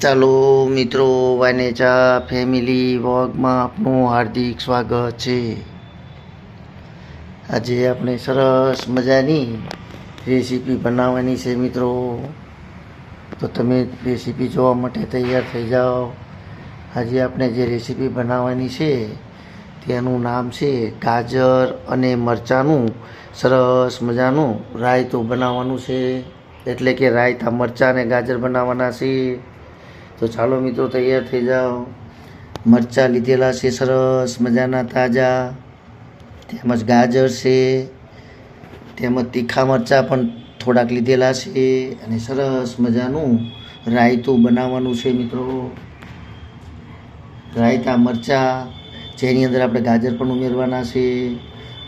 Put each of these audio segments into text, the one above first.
ચાલો મિત્રો, વાનેચા ફેમિલી વોગમાં આપનું હાર્દિક સ્વાગત છે. આજે આપણે સરસ મજાની રેસીપી બનાવવાની છે મિત્રો. તો તમે રેસીપી જોવા માટે તૈયાર થઈ જાઓ. આજે આપણે જે રેસીપી બનાવવાની છે, તેનું નામ છે ગાજર અને મરચાંનું સરસ મજાનું રાયતું બનાવવાનું છે. એટલે કે રાયતા, મરચાં અને ગાજર બનાવવાના છે. તો ચાલો મિત્રો તૈયાર થઈ જાઓ. મરચાં લીધેલા છે સરસ, મજાના તાજા. તેમજ ગાજર છે. તેમજ તીખા મરચાં પણ થોડાક લીધેલા છે અને સરસ મજાનું રાયતું બનાવવાનું છે મિત્રો. રાયતા, મરચાં, જેની અંદર આપણે ગાજર પણ ઉમેરવાના છે.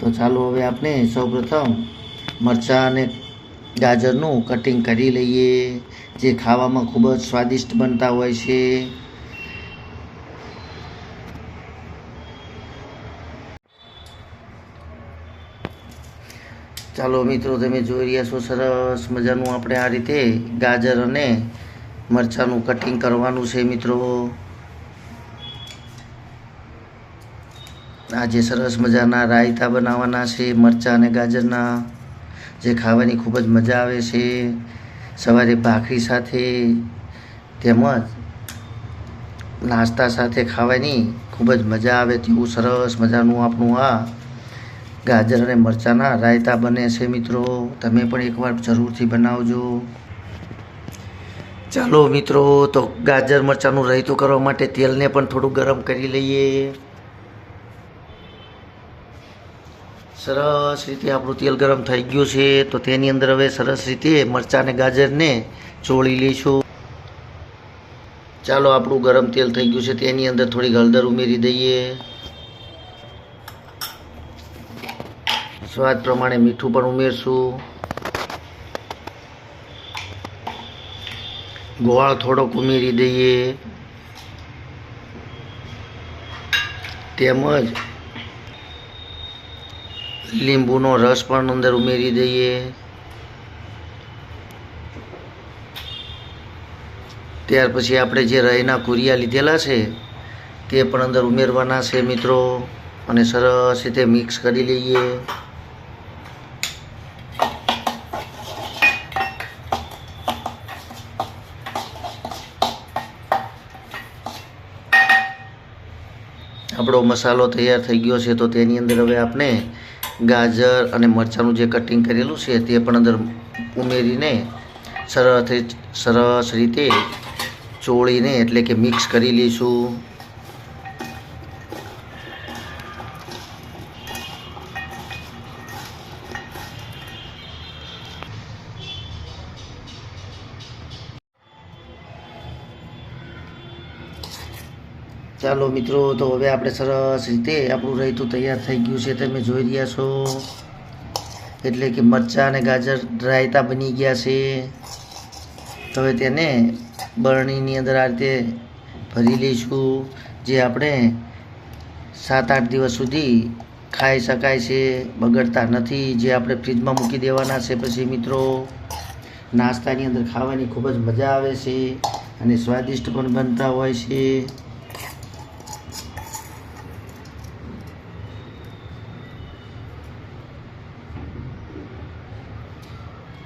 તો ચાલો હવે આપણે સૌપ્રથમ મરચાં અને ગાજરનું કટિંગ કરી લઈએ, જે ખાવામાં ખૂબ જ સ્વાદિષ્ટ બનતા હોય છે. ચાલો મિત્રો, તમે જોઈ રહ્યા છો સરસ મજાનું આપણે આ રીતે ગાજર અને મરચાંનું કટિંગ કરવાનું છે મિત્રો. આજે સરસ મજાના રાયતા બનાવવાના છે મરચાં અને ગાજરના. જે ખાવાની ખૂબ જ મજા આવે છે, સવારે ભાખરી સાથે તેમજ નાસ્તા સાથે ખાવાની ખૂબ જ મજા આવે તેવું સરસ મજાનું આપણું આ ગાજર અને મરચાંના રાયતા બને છે મિત્રો. તમે પણ એકવાર જરૂરથી બનાવજો. ચાલો મિત્રો, તો ગાજર મરચાંનું રાયતું કરવા માટે તેલને પણ થોડું ગરમ કરી લઈએ. સરસ રીતે આપણું તેલ ગરમ થઈ ગયું છે. તો તેની અંદર હવે સરસ રીતે મરચાં અને ગાજરને ચોળી લઈશું. ચાલો આપણું ગરમ તેલ થઈ ગયું છે. તેની અંદર થોડી હળદર ઉમેરી દઈએ. સ્વાદ પ્રમાણે મીઠું પણ ઉમેરશું. ગોળ થોડોક ઉમેરી દઈએ. તેમજ લીંબુનો રસ પણ અંદર ઉમેરી દઈએ. ત્યાર પછી આપણે જે રહીના કુરિયા લીધેલા છે, તે પણ અંદર ઉમેરવાના છે મિત્રો, અને સરસ રીતે મિક્સ કરી લઈએ. આપણો મસાલો તૈયાર થઈ ગયો છે, તો તેની અંદર હવે આપણે ગાજર અને મરચાંનું જે કટિંગ કરેલું છે તે પણ અંદર ઉમેરીને સરસ સરસ રીતે ચોળીને એટલે કે મિક્સ કરી લઈશું. ચાલો મિત્રો, તો હવે આપણે સરસ રીતે આપણું રાયતું તૈયાર થઈ ગયું છે તમે જોઈ રહ્યા છો. એટલે કે મરચાં અને ગાજર રાયતા બની ગયા છે. તો હવે તેને બરણીની અંદર આ રીતે ભરી લઈશું, જે આપણે સાત આઠ દિવસ સુધી ખાઈ શકાય છે, બગડતા નથી, જે આપણે ફ્રીજમાં મૂકી દેવાના છે. પછી મિત્રો, નાસ્તાની અંદર ખાવાની ખૂબ જ મજા આવે છે અને સ્વાદિષ્ટ પણ બનતા હોય છે.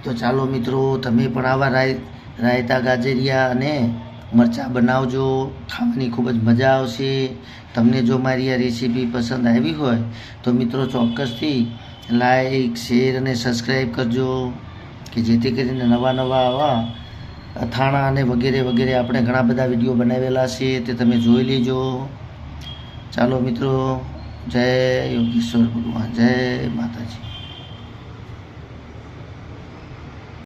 તો ચાલો મિત્રો, તમે પણ આવા રાય, રાયતા ગાજરિયા અને મરચાં બનાવજો. ખાવાની ખૂબ જ મજા આવશે. તમને જો મારી આ રેસીપી પસંદ આવી હોય, તો મિત્રો ચોક્કસથી લાઈક શેર અને સબસ્ક્રાઈબ કરજો, કે જેથી કરીને નવા નવા આવા અથાણા અને વગેરે વગેરે આપણે ઘણા બધા વીડિયો બનાવેલા છે, તે તમે જોઈ લેજો. ચાલો મિત્રો, જય યોગેશ્વર ભગવાન, જય માતાજી.